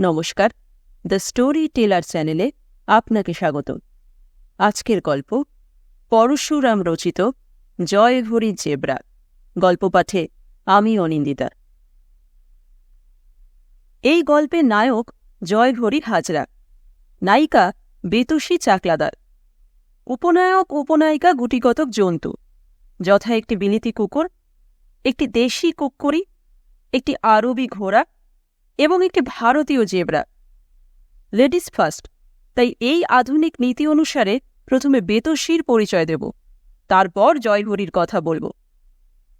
নমস্কার, the story teller চ্যানেলে আপনাকে স্বাগত। আজকের গল্প, পরশুরাম রচিত জয় হরি জেব্রা, গল্প পাঠে আমি অনিন্দিতা। এই গল্পের নায়ক জয় হরি হাজরা, নায়িকা বেতুষী চাকলাদার, উপনায়ক উপনায়িকা গুটিগতক জন্তু, যথা একটি বিলিতি কুকুর, একটি দেশি কুক্কুরি একটি আরবি ঘোড়া এবং একটি ভারতীয় জেব্রা। লেডিস ফার্স্ট তাই এই আধুনিক নীতি অনুসারে প্রথমে বেতশির পরিচয় দেব, তারপর জয়হরির কথা বলব।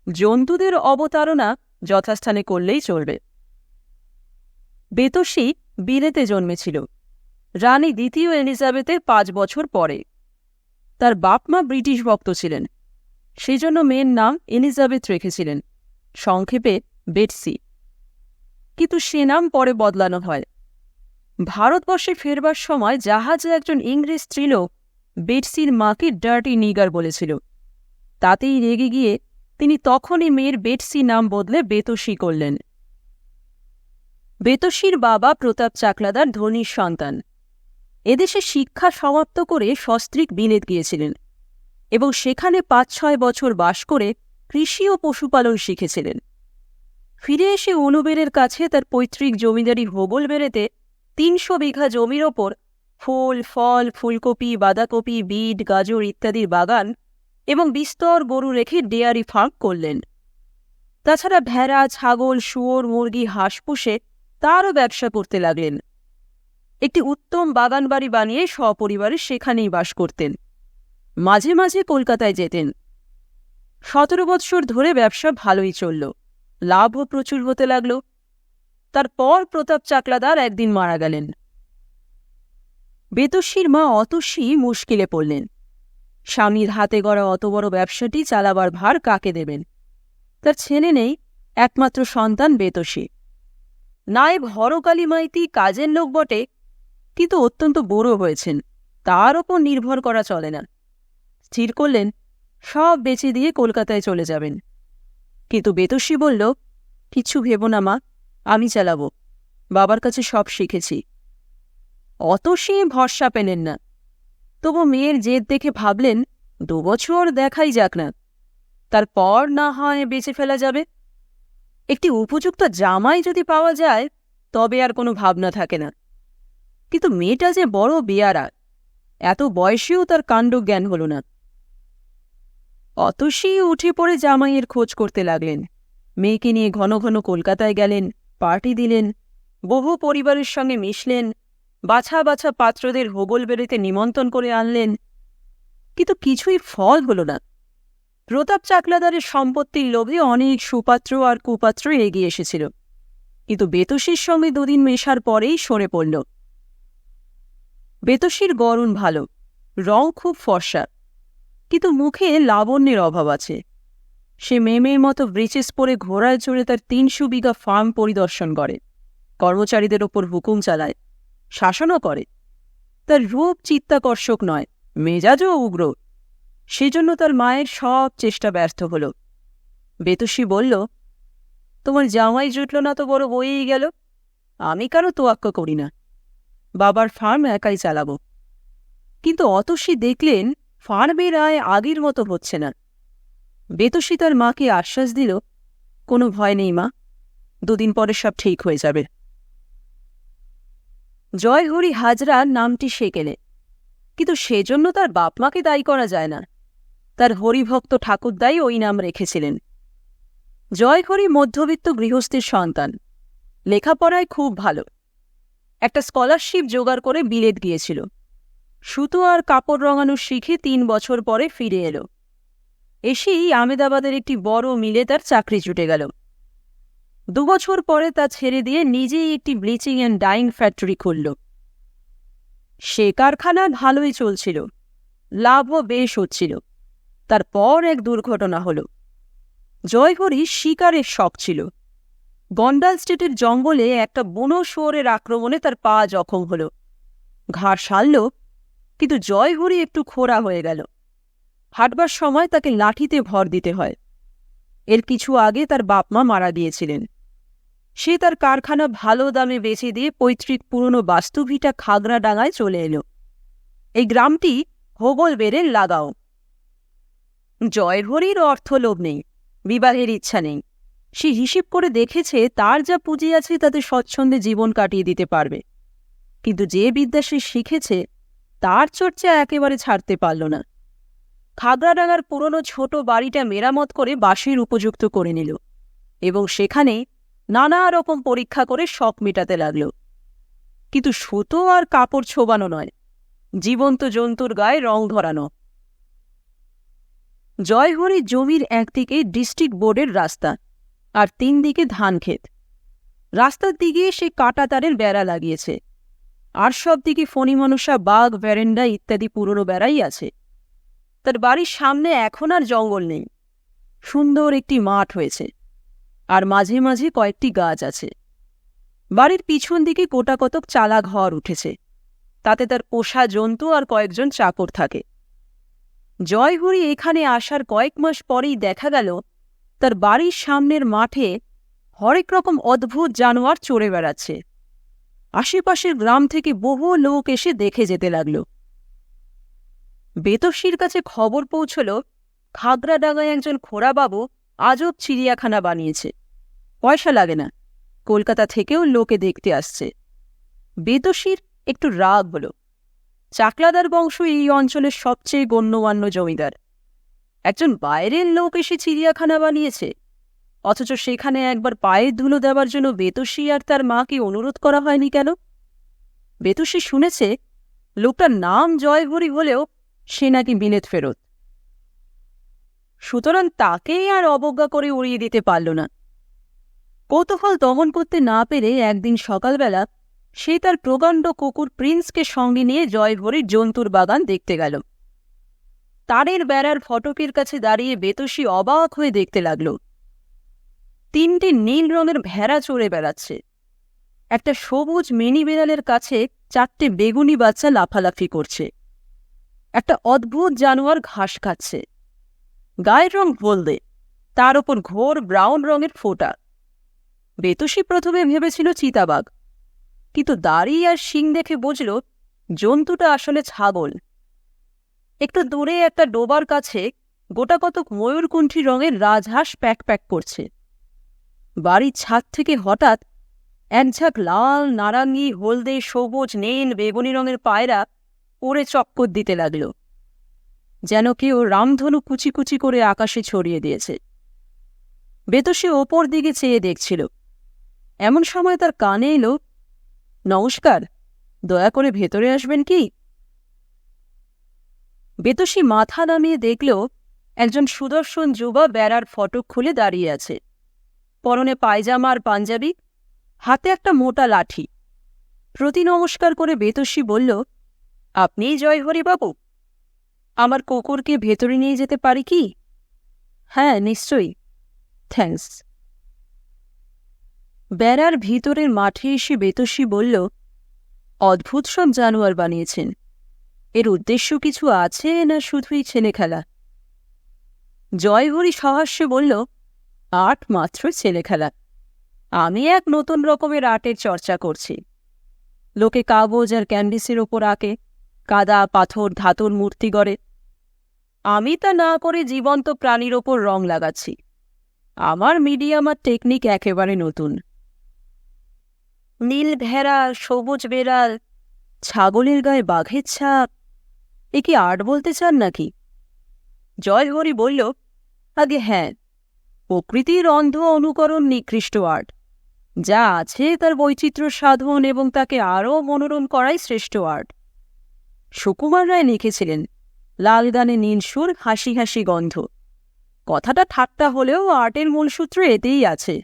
জন্তুদের অবতারণা যথাস্থানে করলেই চলবে। বেতসী বিলেতে জন্মেছিল। রানী দ্বিতীয় এলিজাবেথের পাঁচ বছর পরে। তার বাপমা ব্রিটিশ ভক্ত ছিলেন। সেজন্য মেয়ের নাম এলিজাবেথ রেখেছিলেন। সংক্ষেপে বেটসি। কিন্তু সে নাম পরে বদলানো হয়। ভারতবর্ষে ফেরবার সময় জাহাজে একজন ইংরেজ স্ত্রীলোক বেটসির মাকে ডার্টি নিগার বলেছিল। তাতেই রেগে গিয়ে তিনি তখনই মেয়ের বেটসি নাম বদলে বেতসী করলেন। বেতসীর বাবা প্রতাপ চাকলাদার ধনীর সন্তান। এদেশে শিক্ষা সমাপ্ত করে সস্ত্রিক বিলেত গিয়েছিলেন এবং সেখানে পাঁচ ছয় বছর বাস করে কৃষি ও পশুপালন শিখেছিলেন। ফিরে এসে অনুবেরের কাছে তার পৈতৃক জমিদারি হোবল বেড়েতে তিনশো বিঘা জমির ওপর ফুল, ফল, ফুলকপি, বাঁধাকপি, বিট, গাজর ইত্যাদির বাগান এবং বিস্তর গরু রেখে ডেয়ারি ফার্ম করলেন। তাছাড়া ভেড়া, ছাগল, শুয়োর, মুরগি, হাঁস পুষে তারও ব্যবসা করতে লাগলেন। একটি উত্তম বাগান বাড়ি বানিয়ে সপরিবারে সেখানেই বাস করতেন। মাঝে মাঝে কলকাতায় যেতেন। সতেরো বৎসর ধরে ব্যবসা ভালোই চলল। লাভও প্রচুর হতে লাগল। তারপর প্রতাপ চাকলাদার একদিন মারা গেলেন। বেতসীর মা অতসী মুশকিলে পড়লেন। স্বামীর হাতে গড়া অত বড় ব্যবসাটি চালাবার ভার কাকে দেবেন? তার ছেলে নেই, একমাত্র সন্তান বেতসী নায়েব হরকালী মাইতি কাজের লোক বটে, কিন্তু অত্যন্ত বড় হয়েছেন, তার ওপর নির্ভর করা চলে না। স্থির করলেন, সব বেচে দিয়ে কলকাতায় চলে যাবেন। কিন্তু বেতসী বলল কিচ্ছু ভেব না মা, আমি চালাবো। বাবার কাছে সব শিখেছি। অতসী ভরসা পেলেন না। তবু মেয়ের জেদ দেখে ভাবলেন দুবছর দেখাই যাক না। তারপর না হয় বেঁচে ফেলা যাবে। একটি উপযুক্ত জামাই যদি পাওয়া যায়, তবে আর কোনো ভাবনা থাকে না। কিন্তু মেয়েটা যে বড় বেয়ারা, এত বয়সেও তার কাণ্ড জ্ঞান হল না। অতসী উঠে পড়ে জামাইয়ের খোঁজ করতে লাগলেন। মেয়েকে নিয়ে ঘন ঘন কলকাতায় গেলেন, পার্টি দিলেন, বহু পরিবারের সঙ্গে মিশলেন, বাছা বাছা পাত্রদের হোবল বেড়েতে নিমন্ত্রণ করে আনলেন। কিন্তু কিছুই ফল হল না। প্রতাপ চাকলাদারের সম্পত্তির লোভে অনেক সুপাত্র আর কুপাত্র এগিয়ে এসেছিল। কিন্তু বেতসীর সঙ্গে দুদিন মেশার পরেই সরে পড়ল। বেতসীর গরণ ভালো, রং খুব ফর্সা। কিন্তু মুখে লাবণ্যের অভাব আছে। সে মেমের মতো ব্রিচেস পরে ঘোড়ায় চড়ে তার তিনশো বিঘা ফার্ম পরিদর্শন করে, কর্মচারীদের ওপর হুকুম চালায়, শাসনও করে। তার রূপ চিত্তাকর্ষক নয়, মেজাজও উগ্র। সেজন্য তার মায়ের সব চেষ্টা ব্যর্থ হল। বেতসী বলল, তোমার জামাই জুটল না তো বড় বইয়েই গেল। আমি কারও তোয়াক্কা করি না। বাবার ফার্ম একাই চালাবো। কিন্তু অতসী দেখলেন ফার্মের আয় আগের মতো হচ্ছে না। বেতসী তার মাকে আশ্বাস দিল, কোনো ভয় নেই মা, দুদিন পরে সব ঠিক হয়ে যাবে। জয়হরি হাজরা নামটি সেকেলে, কিন্তু সেজন্য তার বাপ মাকে দায়ী করা যায় না। তার হরিভক্ত ঠাকুরদাই ওই নাম রেখেছিলেন। জয়হরি মধ্যবিত্ত গৃহস্থের সন্তান, লেখাপড়ায় খুব ভালো। একটা স্কলারশিপ জোগাড় করে বিলেত গিয়েছিল। সুতো আর কাপড় রঙানো শিখে তিন বছর পরে ফিরে এলো। এসেই আমেদাবাদের একটি বড় মিলে তার চাকরি জুটে গেল। দুবছর পরে তা ছেড়ে দিয়ে নিজেই একটি ব্লিচিং অ্যান্ড ডাইং ফ্যাক্টরি খুলল। সে কারখানা ভালোই চলছিল। লাভও বেশ হচ্ছিল। তারপর এক দুর্ঘটনা হল। জয়হরি শিকারের শখ ছিল। গন্ডাল স্টেটের জঙ্গলে একটা বুনো শুয়োরের আক্রমণে তার পা জখম হল। ঘাড় সারল কিন্তু জয়হরি একটু খোড়া হয়ে গেল। হাঁটবার সময় তাকে লাঠিতে ভর দিতে হয়। এর কিছু আগে তার বাপমা মারা গিয়েছিলেন। সে তার কারখানা ভালো দামে বেচে দিয়ে পৈতৃক পুরনো বাস্তুভিটা খাগড়া ডাঙায় চলে এলো। এই গ্রামটি হোবল বেড়ে লাগাও। জয়হরির অর্থলোভ নেই, বিবাহের ইচ্ছা নেই। সে হিসেব করে দেখেছে তার যা পুঁজি আছে তাতে স্বচ্ছন্দে জীবন কাটিয়ে দিতে পারবে। কিন্তু যে বিদ্যা সে শিখেছে তার চর্চা একেবারে ছাড়তে পারল না। খাগড়াডাঙ্গার পুরনো ছোট বাড়িটা মেরামত করে বাসের উপযুক্ত করে নিল এবং সেখানে নানা রকম পরীক্ষা করে শখ মেটাতে লাগল। কিন্তু সুতো আর কাপড় ছোবানো নয়, জীবন্ত জন্তুর গায়ে রং ধরানো। জয়হরি জমির একদিকে ডিস্ট্রিক্ট বোর্ডের রাস্তা আর তিন দিকে ধান ক্ষেত রাস্তার দিকে সে কাটা তারের বেড়া লাগিয়েছে। আর সব দিকে ফণি ফণিমনসা বাঘ ভ্যারেন্ডা ইত্যাদি পুরনো বেড়াই আছে। তার বাড়ির সামনে এখন আর জঙ্গল নেই। সুন্দর একটি মাঠ হয়েছে, আর মাঝে মাঝে কয়েকটি গাছ আছে। বাড়ির পিছন দিকে গোটা কতক চালা ঘর উঠেছে। তাতে তার পোষা জন্তু আর কয়েকজন চাকর থাকে। জয়হরি এখানে আসার কয়েক মাস পরেই দেখা গেল, তার বাড়ির সামনের মাঠে হরেক রকম অদ্ভুত জানোয়ার চড়ে বেড়াচ্ছে। আশেপাশের গ্রাম থেকে বহু লোক এসে দেখে যেতে লাগল। বেতসির কাছে খবর পৌঁছল, খাগড়াডাঙ্গায় একজন খোড়াবাবু আজব চিড়িয়াখানা বানিয়েছে। পয়সা লাগে না, কলকাতা থেকেও লোকে দেখতে আসছে। বেতসির একটু রাগ হল। চাকলাদার বংশ এই অঞ্চলের সবচেয়ে গণ্যমান্য জমিদার। একজন বাইরের লোক এসে চিড়িয়াখানা বানিয়েছে? অথচ সেখানে একবার পায়ের ধুলো দেওয়ার জন্য বেতসী আর তার মাকে অনুরোধ করা হয়নি কেন? বেতসী শুনেছে, লোকটার নাম জয়হরি হলেও সে নাকি বিলেত ফেরত। সুতরাং তাকেই আর অবজ্ঞা করে উড়িয়ে দিতে পারল না। কৌতূহল দমন করতে না পেরে একদিন সকালবেলা সে তার প্রকাণ্ড কুকুর প্রিন্সকে সঙ্গে নিয়ে জয়ভরির জন্তুর বাগান দেখতে গেল। তারের বেড়ার ফটকের কাছে দাঁড়িয়ে বেতসী অবাক হয়ে দেখতে লাগল। তিনটি নীল রঙের ভেড়া চড়ে বেড়াচ্ছে। একটা সবুজ মিনি বিড়ালের কাছে চারটে বেগুনি বাচ্চা লাফালাফি করছে। একটা অদ্ভুত জানোয়ার ঘাস খাচ্ছে। গায়ের রং হলদে, তার ওপর ঘোর ব্রাউন রঙের ফোঁটা। বেতসী প্রথমে ভেবেছিল চিতাবাঘ, কিন্তু দাড়ি আর শিং দেখে বুঝল জন্তুটা আসলে ছাগল। একটু দূরে একটা ডোবার কাছে গোটা কতক ময়ূরকুণ্ঠী রঙের রাজহাঁস প্যাক প্যাক করছে। বাড়ির ছাদ থেকে হঠাৎ একঝাঁক লাল, নারাঙ্গি, হলদে, সবুজ, নীল, বেগুনি রঙের পায়রা উড়ে চক্কর দিতে লাগল। যেন কেউ রামধনু কুচি কুচি করে আকাশে ছড়িয়ে দিয়েছে। বেতসে ওপর দিকে চেয়ে দেখছিল। এমন সময় তার কানে এলো, নমস্কার, দয়া করে ভেতরে আসবেন কি? বেতসী মাথা নামিয়ে দেখল, একজন সুদর্শন যুবা বেড়ার ফটক খুলে দাঁড়িয়ে আছে। পরনে পায়জামা আর পাঞ্জাবি, হাতে একটা মোটা লাঠি। প্রতি নমস্কার করে বেতসী বলল আপনিই জয়হরিবাবু আমার কুকুরকে ভেতরে নিয়ে যেতে পারি কি? হ্যাঁ নিশ্চয়ই। থ্যাঙ্কস। বেড়ার ভিতরের মাঠে এসে বেতসী বলল, অদ্ভুত সব জানোয়ার বানিয়েছেন। এর উদ্দেশ্য কিছু আছে না শুধুই ছেলে খেলা জয়হরি সহাস্যে বলল আট মাত্র ছেলে খেলা আমি এক নতুন রকমের আর্টের চর্চা করছি। লোকে কাগজ আর ক্যান্ডিসের ওপর আঁকে, কাদা, পাথর, ধাতুর মূর্তি গড়ে। আমি তা না করে জীবন্ত প্রাণীর ওপর রং লাগাচ্ছি। আমার মিডিয়াম আর টেকনিক একেবারে নতুন। নীল ভেড়া সবুজ বেড়াল, ছাগলের গায়ে বাঘের ছাপ। এ কি আর্ট বলতে চান নাকি? জয়হরি বলল, আগে হ্যাঁ প্রকৃতির অন্ধ অনুকরণ নিকৃষ্ট আর্ট। যা আছে তার বৈচিত্র্য সাধন এবং তাকে আরও মনোরম করাই শ্রেষ্ঠ আর্ট। সুকুমার রায় লিখেছিলেন, লাল গানে নীলসুর হাসি হাসি গন্ধ। কথাটা ঠাট্টা হলেও আর্টের মূলসূত্র এতেই আছে।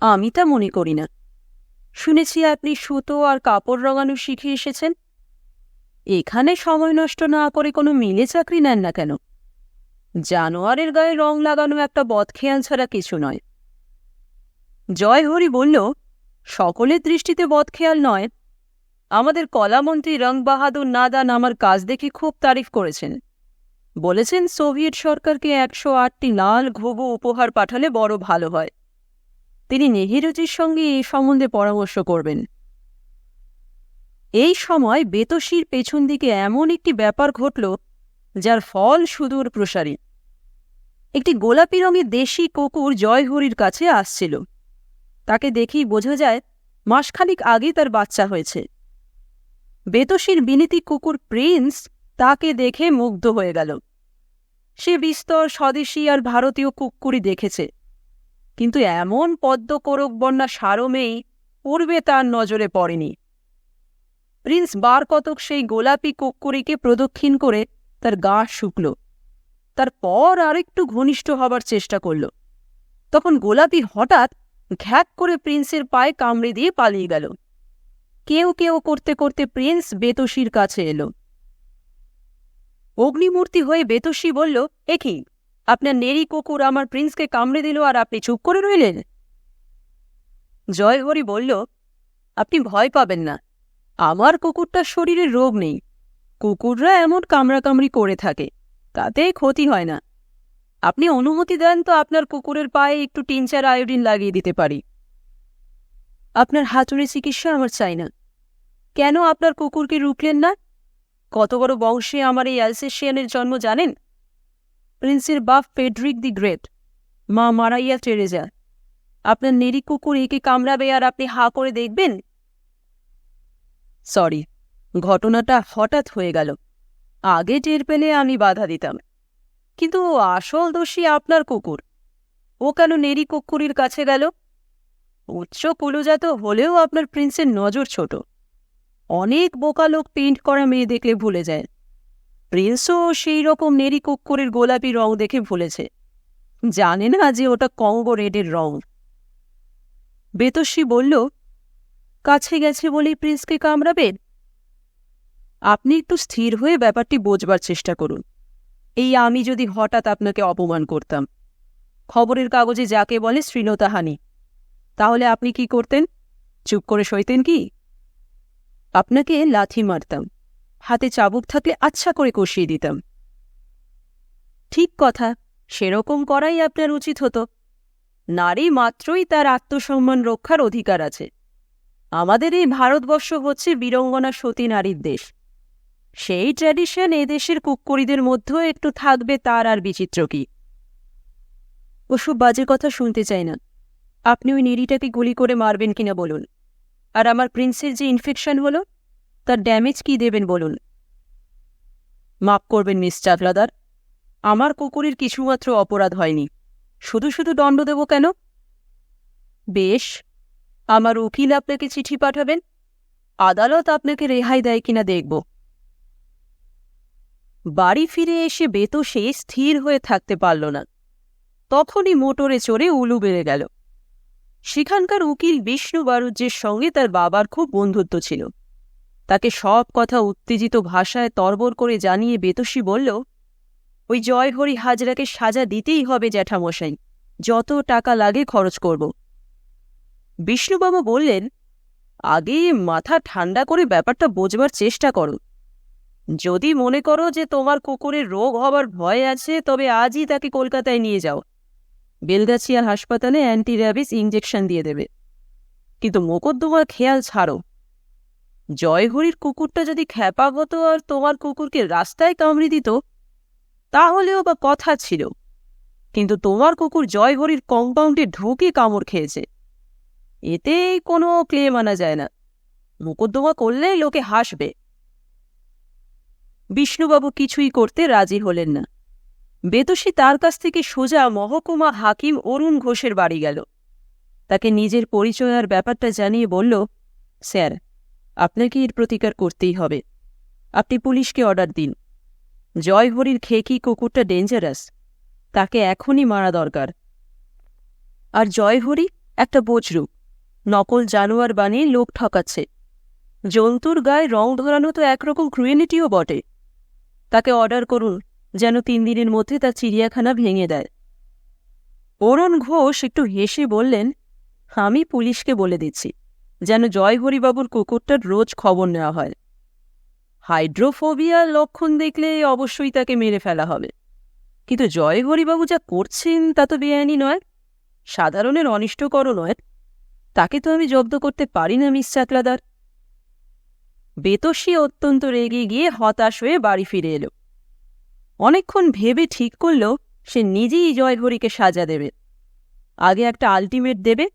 আমি তা মনে করি না। শুনেছি আপনি সুতো আর কাপড় রঙানো শিখে এসেছেন। এখানে সময় নষ্ট না করে কোনো মিলে চাকরি নেন না কেন? জানোয়ারের গায়ে রং লাগানো একটা বদখেয়াল ছাড়া কিছু নয়। জয়হরি বলল, সকলের দৃষ্টিতে বদখেয়াল নয়। আমাদের কলামন্ত্রী রং বাহাদুর নাদান আমার কাজ দেখে খুব তারিফ করেছেন। বলেছেন, সোভিয়েত সরকারকে একশো আটটি লাল ঘুঘু উপহার পাঠালে বড় ভালো হয়। তিনি নেহেরুজির সঙ্গে এই সম্বন্ধে পরামর্শ করবেন। এই সময় বেতসির পেছন দিকে এমন একটি ব্যাপার ঘটল যার ফল সুদূর প্রসারী। একটি গোলাপি রঙের দেশি কুকুর জয়হরির কাছে আসছিল। তাকে দেখেই বোঝা যায়, মাসখানিক আগে তার বাচ্চা হয়েছে। বেতসির বিনীতি কুকুর প্রিন্স তাকে দেখে মুগ্ধ হয়ে গেল। সে বিস্তর স্বদেশী আর ভারতীয় কুকুরই দেখেছে। কিন্তু এমন পদ্ম পদ্মকোরক বন্যা সারমেই পূর্বে তার নজরে পড়েনি। প্রিন্স বার কতক সেই গোলাপি কুকুরিকে প্রদক্ষিণ করে তার গা শুকল। তারপর আরেকটু ঘনিষ্ঠ হবার চেষ্টা করল। তখন গোলাপি হঠাৎ ঘ্যাক করে প্রিন্সের পায়ে কামড়ে দিয়ে পালিয়ে গেল। কেউ কেউ করতে করতে প্রিন্স বেতসির কাছে এলো। অগ্নিমূর্তি হয়ে বেতসী বলল একই আপনার নেরি কুকুর আমার প্রিন্সকে কামড়ে দিল আর আপনি চুপ করে রইলেন? জয়হরি বলল, আপনি ভয় পাবেন না। আমার কুকুরটার শরীরে রোগ নেই। কুকুররা এমন কামড়াকামড়ি করে থাকে, তাতে ক্ষতি হয় না। আপনি অনুমতি দেন তো আপনার কুকুরের পায়ে একটু টিনচার আয়োডিন লাগিয়ে দিতে পারি। আপনার হাতুড়ে চিকিৎসা আমার চাই না। কেন আপনার কুকুরকে রুখলেন না? কত বড় বংশে আমার এই অ্যালসেশিয়ানের জন্ম জানেন? প্রিন্সের বাপ ফেডরিক দি গ্রেট, মা মারাইয়া টেরেজা। আপনার নেরি কুকুর একে কামড়াবে আর আপনি হা করে দেখবেন? সরি। ঘটনাটা হঠাৎ হয়ে গেল। আগে টের পেলে আমি বাধা দিতাম। কিন্তু আসল দোষী আপনার কুকুর। ও কেন নেরি কুকুরির কাছে গেল? উচ্চ কুলজাত হলেও আপনার প্রিন্সের নজর ছোট। অনেক বোকা লোক পেইন্ট করা মেয়ে দেখলে ভুলে যায়। প্রিন্সও সেই রকম নেরি কুকুরের গোলাপি রং দেখে ভুলেছে। জানে না যে ওটা কঙ্গো রেডের রং। বেতস্বী বলল, কাছে গেছে বলেই প্রিন্সকে কামড়াবেন? আপনি একটু স্থির হয়ে ব্যাপারটি বোঝবার চেষ্টা করুন। এই আমি যদি হঠাৎ আপনাকে অপমান করতাম। খবরের কাগজে যাকে বলে শ্রীলতাহানি, তাহলে আপনি কি করতেন? চুপ করে সইতেন কি? আপনাকে লাথি মারতাম, হাতে চাবুক থাকলে আচ্ছা করে কষিয়ে দিতাম। ঠিক কথা, সেরকম করাই আপনার উচিত হতো। নারী মাত্রই তার আত্মসম্মান রক্ষার অধিকার আছে। আমাদের এই ভারতবর্ষ হচ্ছে বীরঙ্গনা সতী নারীর দেশ। সেই ট্র্যাডিশন এদেশের কুক্করিদের মধ্যেও একটু থাকবে তার আর বিচিত্র কি। ওসব বাজে কথা শুনতে চাই না। আপনি ওই নিরিটাকে গুলি করে মারবেন কিনা বলুন। আর আমার প্রিন্সের যে ইনফেকশন হলো, তার ড্যামেজ কি দেবেন বলুন। মাপ করবেন, মিস চাকলাদার। আমার কুকুরের কিছুমাত্র অপরাধ হয়নি। শুধু শুধু দণ্ড দেব কেন? বেশ, আমার উকিল আপনাকে চিঠি পাঠাবেন। আদালত আপনাকে রেহাই দেয় কিনা দেখব। বাড়ি ফিরে এসে বেতসে স্থির হয়ে থাকতে পারল না। তখনই মোটরে চড়ে উলু বেড়ে গেল। সেখানকার উকিল বিষ্ণু বারুজ্যের সঙ্গে তার বাবার খুব বন্ধুত্ব ছিল। তাকে সব কথা উত্তেজিত ভাষায় তরবর করে জানিয়ে বেতসী বলল, ওই জয়হরি হাজরাকে সাজা দিতেই হবে জ্যাঠামশাই। যত টাকা লাগে খরচ করব। বিষ্ণুবাবু বললেন, আগে মাথা ঠান্ডা করে ব্যাপারটা বোঝবার চেষ্টা করো। যদি মনে করো যে তোমার কুকুরের রোগ হবার ভয় আছে, তবে আজই তাকে কলকাতায় নিয়ে যাও। বেলগাছিয়ার হাসপাতালে অ্যান্টি র্যাবিস ইঞ্জেকশন দিয়ে দেবে। কিন্তু মোকদ্দমার খেয়াল ছাড়ো। জয়হরির কুকুরটা যদি খ্যাপা হতো আর তোমার কুকুরকে রাস্তায় কামড়ে দিত, তাহলেও বা কথা ছিল। কিন্তু তোমার কুকুর জয়হরির কম্পাউন্ডে ঢুকে কামড় খেয়েছে। এতে কোনো ক্লেম আনা যায় না। মোকদ্দমা করলেই লোকে হাসবে। বিষ্ণুবাবু কিছুই করতে রাজি হলেন না। বেতসী তার কাছ থেকে সোজা মহকুমা হাকিম অরুণ ঘোষের বাড়ি গেল। তাকে নিজের পরিচয় আর ব্যাপারটা জানিয়ে বলল, স্যার, আপনাকে এর প্রতিকার করতেই হবে। আপনি পুলিশকে অর্ডার দিন। জয়হরির খেকি কুকুরটা ডেঞ্জারাস। তাকে এখনই মারা দরকার। আর জয়হরি একটা বজরু, নকল জানোয়ার বানিয়ে লোক ঠকাচ্ছে। জন্তুর গায়ে রং ধরানো তো একরকম ক্রুয়েলিটিও বটে। তাকে অর্ডার করুন, যেন তিন দিনের মধ্যে তার চিড়িয়াখানা ভেঙে দেয়। অরুণ ঘোষ একটু হেসে বললেন, আমি পুলিশকে বলে দিচ্ছি, যেন জয়হরিবাবুর কুকুরটার রোজ খবর নেওয়া হয়। হাইড্রোফোবিয়ার লক্ষণ দেখলে অবশ্যই তাকে মেরে ফেলা হবে। কিন্তু জয়হরিবাবু যা করছেন তা তো বেআইনি নয়, সাধারণের অনিষ্ট করো নয়। তাকে তো আমি জব্দ করতে পারি না, মিস চাকলাদার। বেতসী অত্যন্ত রেগে গিয়ে হতাশ হয়ে বাড়ি ফিরে এলো। অনেকক্ষণ ভেবে ঠিক করল, সে নিজেই জয়হরিকে সাজা দেবে। আগে একটা আলটিমেট দেবে,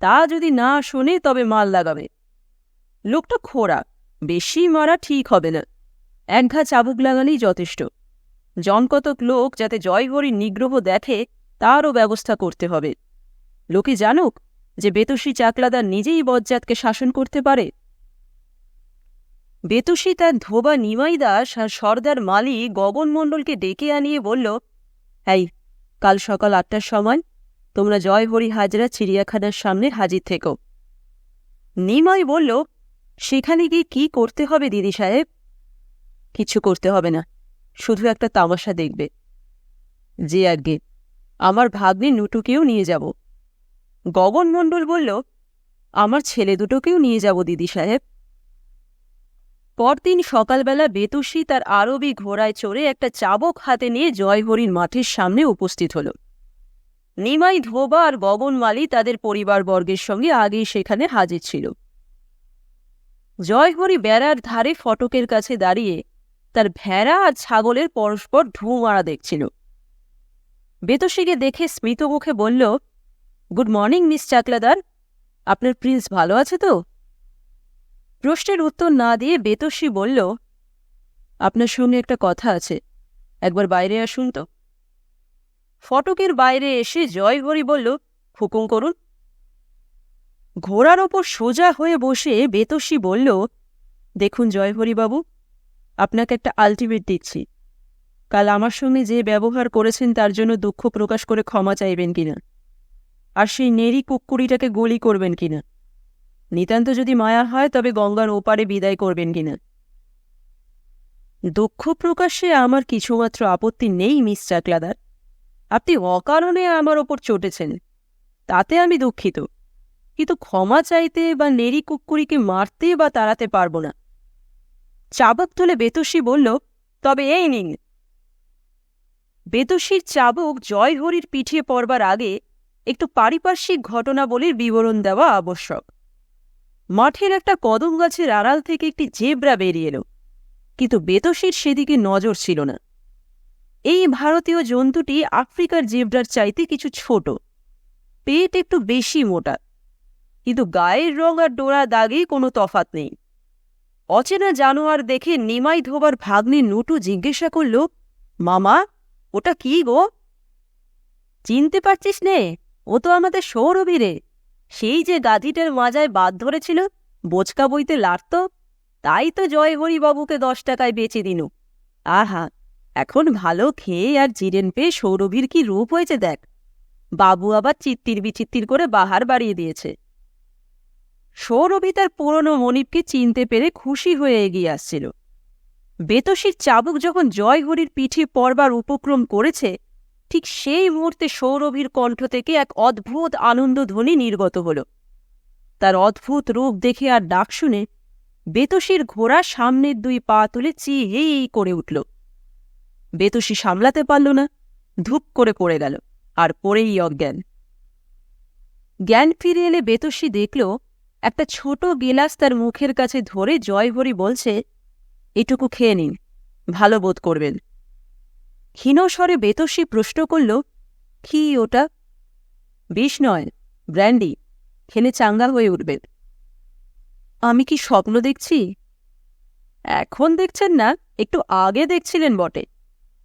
তা যদি না শোনে তবে মাল লাগাবে। লোকটা খোরা বেশি মারা ঠিক হবে না। এক ঘা চাবুক লাগালেই যথেষ্ট। জনকতক লোক যাতে জয়হরির নিগ্রহ দেখে, তারও ব্যবস্থা করতে হবে। লোকে জানুক যে বেতসী চাকলাদার নিজেই বজ্জাতকে শাসন করতে পারে। বেতুসী তার ধোবা, নিমাই দাস আর সর্দার মালি গগন মণ্ডলকে ডেকে আনিয়ে বলল, এই, কাল সকাল আটটার সময় তোমরা জয়হরি হাজরা চিড়িয়াখানার সামনে হাজির থেকো। নিমাই বলল, সেখানে গিয়ে কি করতে হবে দিদি সাহেব? কিছু করতে হবে না, শুধু একটা তামাশা দেখবে। যে আগে আমার ভাগ্নে নুটুকেও নিয়ে যাব। গগন মণ্ডল বলল, আমার ছেলে দুটোকেও নিয়ে যাব দিদি সাহেব। পরদিন সকালবেলা বেতুসী তার আরবি ঘোড়ায় চড়ে একটা চাবক হাতে নিয়ে জয়হরির মাঠের সামনে উপস্থিত হল। নিমাই, ধোবা আর গগনমালি তাদের পরিবারবর্গের সঙ্গে আগেই সেখানে হাজির ছিল। জয়হরি বেড়ার ধারে ফটকের কাছে দাঁড়িয়ে তার ভেড়া আর ছাগলের পরস্পর ঢু মারা দেখছিল। বেতসীকে দেখে স্মিত মুখে বলল, গুড মর্নিং, মিস চাকলাদার। আপনার প্রিন্স ভালো আছে তো? প্রশ্নের উত্তর না দিয়ে বেতসী বলল, আপনার সঙ্গে একটা কথা আছে, একবার বাইরে আসুন তো। ফটকের বাইরে এসে জয়হরি বলল, হুকুম করুন। ঘোড়ার ওপর সোজা হয়ে বসে বেতসী বলল, দেখুন জয়হরিবাবু আপনাকে একটা আলটিমেট দিচ্ছি। কাল আমার সঙ্গে যে ব্যবহার করেছেন তার জন্য দুঃখ প্রকাশ করে ক্ষমা চাইবেন কিনা? আর সেই নেরি কুকুরিটাকে গুলি করবেন কিনা? নিতান্ত যদি মায়া হয়, তবে গঙ্গার ওপারে বিদায় করবেন কিনা? দুঃখ প্রকাশে আমার কিছুমাত্র আপত্তি নেই, মিস চাকলাদার। আপনি অকারণে আমার ওপর চটেছেন। তাতে আমি দুঃখিত। কিন্তু ক্ষমা চাইতে বা নেরি কুকুরিকে মারতে বা তাড়াতে পারব না। চাবক তুলে বেতসী বলল, তবে এই নিন। বেতসীর চাবক জয়হরির পিঠিয়ে পড়বার আগে একটু পারিপার্শ্বিক ঘটনাবলীর বিবরণ দেওয়া আবশ্যক। মাঠের একটা কদম গাছের আড়াল থেকে একটি জেব্রা বেরিয়ে এলো। কিন্তু বেতসীর সেদিকে নজর ছিল না। এই ভারতীয় জন্তুটি আফ্রিকার জেব্রার চাইতে কিছু ছোট। পেট একটু বেশি মোটা। কিন্তু গায়ের রং আর ডোরা দাগে কোনো তফাত নেই। অচেনা জানোয়ার দেখে নিমাই ধোবার ভাগ্নে নুটু জিজ্ঞাসা করল, মামা, ওটা কি গো? চিনতে পারছিস নে, ও তো আমাদের সৌরভী রে। সেই যে গাধিটার মাজায় বাদ ধরেছিল, বোচকা বইতে লাড়ত, তাই তো জয়হরিবাবুকে দশ টাকায় বেচে দিনু। আহা, এখন ভালো খেয়ে আর জিরেন পেয়ে সৌরভীর কি রূপ হয়েছে দেখ। বাবু আবার চিত্তির বিচিত্তির করে বাহার বাড়িয়ে দিয়েছে। সৌরভী তার পুরনো মনিপকে চিনতে পেরে খুশি হয়ে এগিয়ে আসছিল। বেতসীর চাবুক যখন জয়হরির পিঠে পড়বার উপক্রম করেছে ঠিক সেই মুহূর্তে সৌরভীর কণ্ঠ থেকে এক অদ্ভুত আনন্দধ্বনি নির্গত হল। তার অদ্ভুত রূপ দেখে আর ডাক শুনে বেতসীর ঘোড়া সামনের দুই পা তুলে চিহেই করে উঠল। বেতসী সামলাতে পারল না, ধূপ করে পড়ে গেল আর পড়েই অজ্ঞান। জ্ঞান ফিরে এলে বেতসী দেখল, একটা ছোট গেলাস তার মুখের কাছে ধরে জয়হরি বলছে, এটুকু খেয়ে নিন, ভালো বোধ করবেন। ক্ষীণস্বরে বেতসী প্রশ্ন করল, কি ওটা? বিষ নয়, ব্র্যান্ডি, খেলে চাঙ্গা হয়ে উঠবে। আমি কি স্বপ্ন দেখছি? এখন দেখছেন না, একটু আগে দেখছিলেন বটে।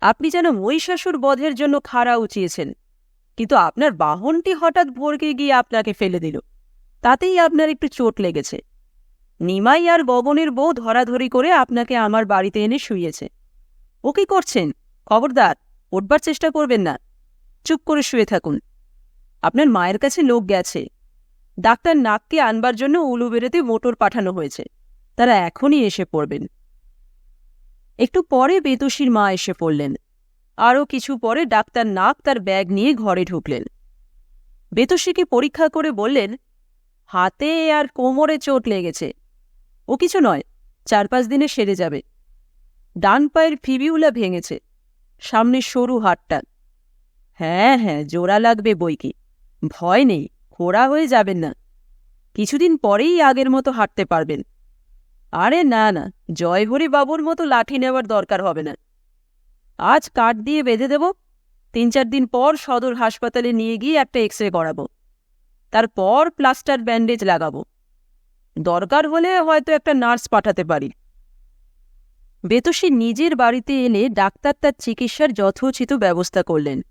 আপনি যেন মহিষাসুর বধের জন্য খাড়া উচিয়েছেন। কিন্তু আপনার বাহনটি হঠাৎ ভরকে গিয়ে আপনাকে ফেলে দিল। তাতেই আপনার একটু চোট লেগেছে। নিমাই আর গগনের বউ ধরাধরি করে আপনাকে আমার বাড়িতে এনে শুয়েছে ও কি করছেন? খবরদার উঠবার চেষ্টা করবেন না। চুপ করে শুয়ে থাকুন। আপনার মায়ের কাছে লোক গেছে। ডাক্তার নাককে আনবার জন্য উলুবেড়েতে মোটর পাঠানো হয়েছে। তারা এখনই এসে পড়বেন। একটু পরে বেতসীর মা এসে পড়লেন। আরও কিছু পরে ডাক্তার নাক তার ব্যাগ নিয়ে ঘরে ঢুকলেন। বেতসীকে পরীক্ষা করে বললেন, হাতে আর কোমরে চোট লেগেছে। ও কিছু নয়, চার পাঁচ দিনে সেরে যাবে। ডান পায়ের ফিবিউলা ভেঙেছে। সামনে সরু হাটটা হ্যাঁ হ্যাঁ জোড়া লাগবে বই কি ভয় নেই, খোড়া হয়ে যাবেন না। কিছুদিন পরেই আগের মতো হাঁটতে পারবেন। আরে না না, জয়হরি বাবুর মতো লাঠি নেওয়ার দরকার হবে না। আজ কাঠ দিয়ে বেঁধে দেব, তিন চার দিন পর সদর হাসপাতালে নিয়ে গিয়ে একটা এক্স রে করাবো। তারপর প্লাস্টার ব্যান্ডেজ লাগাবো। দরকার হলে হয়তো একটা নার্স পাঠাতে পারি। বেতসী নিজের বাড়িতে এনে ডাক্তার তার চিকিৎসার যথোচিত ব্যবস্থা করলেন।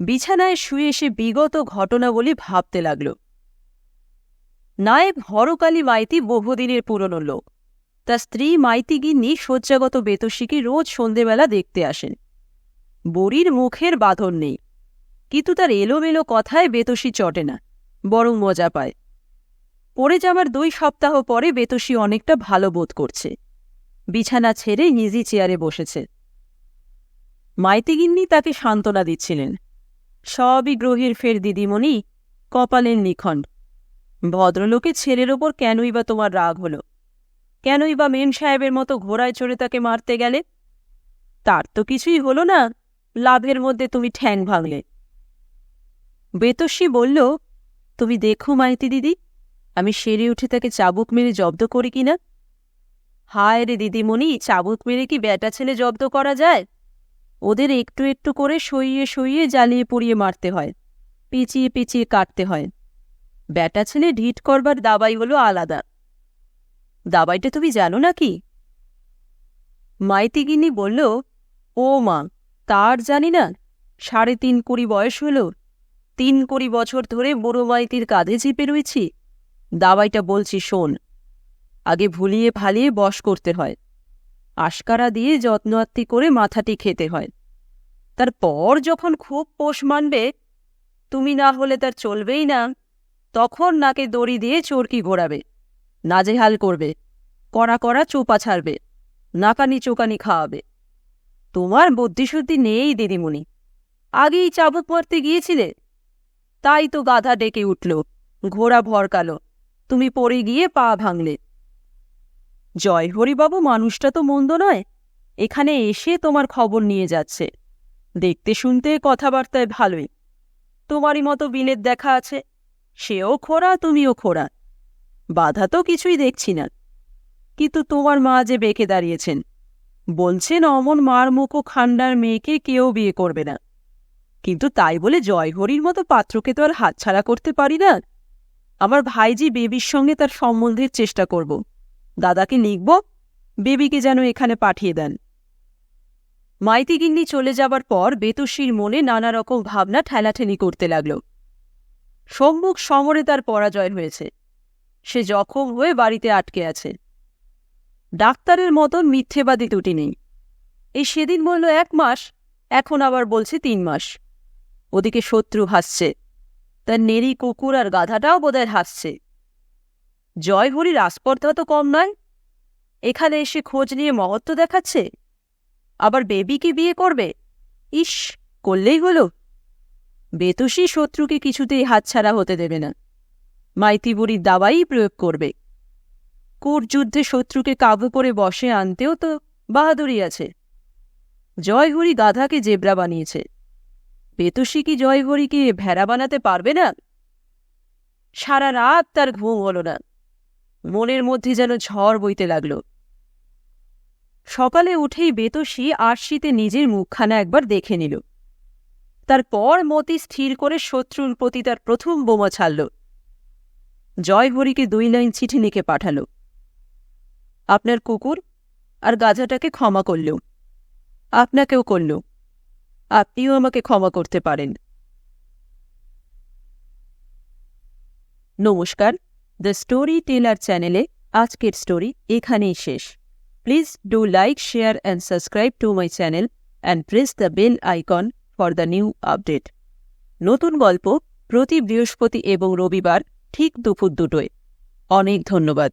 বিছানায় শুয়ে এসে বিগত ঘটনাবলী ভাবতে লাগল। নায়েব হরকালী মাইতি বহুদিনের পুরনো লোক। তার স্ত্রী মাইতি গিন্নি শয্যাগত বেতসীকে রোজ সন্ধেবেলা দেখতে আসেন। বড়ির মুখের বাঁধন নেই। কিন্তু তার এলোমেলো কথায় বেতসী চটে না, বরং মজা পায়। পড়ে যাওয়ার দুই সপ্তাহ পরে বেতসী অনেকটা ভালো বোধ করছে। বিছানা ছেড়ে নিজি চেয়ারে বসেছে। মাইতিগিন্নি তাকে সান্ত্বনা দিচ্ছিলেন। সবই গ্রহের ফের দিদিমণি, কপালের নিখণ্ড। ভদ্রলোকে ছেলের ওপর কেনই বা তোমার রাগ হলো? কেনই বা মেন সাহেবের মতো ঘোড়ায় চড়ে তাকে মারতে গেলে? তার তো কিছুই হলো না, লাভের মধ্যে তুমি ঠ্যাং ভাঙলে। বেতস্বী বলল, তুমি দেখো মাইতি দিদি, আমি সেরে উঠে তাকে চাবুক মেরে জব্দ করি কিনা? হায় রে দিদিমণি, চাবুক মেরে কি ব্যাটা ছেলে জব্দ করা যায়? ওদের একটু একটু করে সইয়ে সইয়ে জ্বালিয়ে পুড়িয়ে মারতে হয়, পিচিয়ে পিচিয়ে কাটতে হয়। ব্যাটা ছেলে ঢিট করবার দাবাই হলো আলাদা। দাবাইটা তুমি জানো নাকি? মাইতিগিনি বলল, ও মা, তার জানি না, সাড়ে তিন কুড়ি বয়স হল, তিন কুড়ি বছর ধরে বুড়ো মাইতির কাঁধে চেপে রয়েছি। দাবাইটা বলছি শোন আগে ভুলিয়ে ভালিয়ে বশ করতে হয়। আশকারা দিয়ে যত্নআত্তি করে মাথাটি খেতে হয়। তারপর যখন খুব পোষ মানবে, তুমি না হলে তার চলবেই না তখন নাকে দড়ি দিয়ে চরকি ঘোরাবে, নাজেহাল করবে, কড়া কড়া চোপা ছাড়বে, নাকানি চোকানি খাওয়াবে। তোমার বুদ্ধিশুদ্ধি নেই, দিদিমণি। আগেই চাবুক মারতে গিয়েছিলে? তাই তো গাধা ডেকে উঠল, ঘোড়া ভরকালো, তুমি পড়ে গিয়ে পা ভাঙলে। জয় হরিবাবু, মানুষটা তো মন্দ নয়। এখানে এসে তোমার খবর নিয়ে যাচ্ছে। দেখতে শুনতে কথাবার্তায় ভালোই। তোমারই মতো বিলের দেখা আছে। সেও খোড়া, তুমিও খোড়া। বাধা তো কিছুই দেখছি না। কিন্তু তোমার মা যে বেঁকে দাঁড়িয়েছেন। বলছেন অমন মার মুখো খান্ডার মেয়েকে কেউ বিয়ে করবে না। কিন্তু তাই বলে জয়হরির মতো পাত্রকে তো আর হাতছাড়া করতে পারি না। আমার ভাইজি বেবির সঙ্গে তার সম্বন্ধের চেষ্টা করব। দাদাকে লিখব, বেবিকে যেন এখানে পাঠিয়ে দেন। মাইতিগিন্নি চলে যাবার পর বেতুশির মনে নানা রকম ভাবনা ঠেলাঠেলি করতে লাগল। সম্মুখ সমরে তার পরাজয় হয়েছে। সে জখম হয়ে বাড়িতে আটকে আছে। ডাক্তারের মতন মিথ্যেবাদী দুটি নেই। এই সেদিন বলল, এক মাস, এখন আবার বলছে তিন মাস। ওদিকে শত্রু হাসছে তার নেরি কুকুর আর গাধাটাও বোধহয় হাসছে। জয়হরির আস্পর্ধা তো কম নয়। এখানে এসে খোঁজ নিয়ে মহত্ব দেখাচ্ছে। আবার বেবিকে বিয়ে করবে? ইস, করলেই হলো। বেতুষী শত্রুকে কিছুতেই হাতছাড়া হতে দেবে না। মাইতি দাবাই প্রয়োগ করবে। যুদ্ধে শত্রুকে কাবু করে বসে আনতেও তো বাহাদুরি আছে। জয়হরি গাধাকে জেব্রা বানিয়েছে। বেতুষী কি জয়হরিকে ভেড়া বানাতে পারবে না? সারা রাত তার ঘুম হল না। মনের মধ্যে যেন ঝড় বইতে লাগল। সকালে উঠেই বেতসী আরশিতে নিজের মুখখানা একবার দেখে নিল। তারপর মতি স্থির করে শত্রুর প্রতি তার প্রথম বোমা ছাড়ল। জয়হরিকে দুই লাইন চিঠি লিখে পাঠাল। আপনার কুকুর আর গাধাটাকে ক্ষমা করল। আপনাকেও করল। আপনিও আমাকে ক্ষমা করতে পারেন। নমস্কার। দ্য স্টোরি টেলার চ্যানেলে আজকের স্টোরি এখানেই শেষ। Please do like, share, and subscribe to my channel and press the bell icon for the new update. নতুন গল্প প্রতি বৃহস্পতি এবং রবিবার ঠিক দুপুর দুটোয়। অনেক ধন্যবাদ।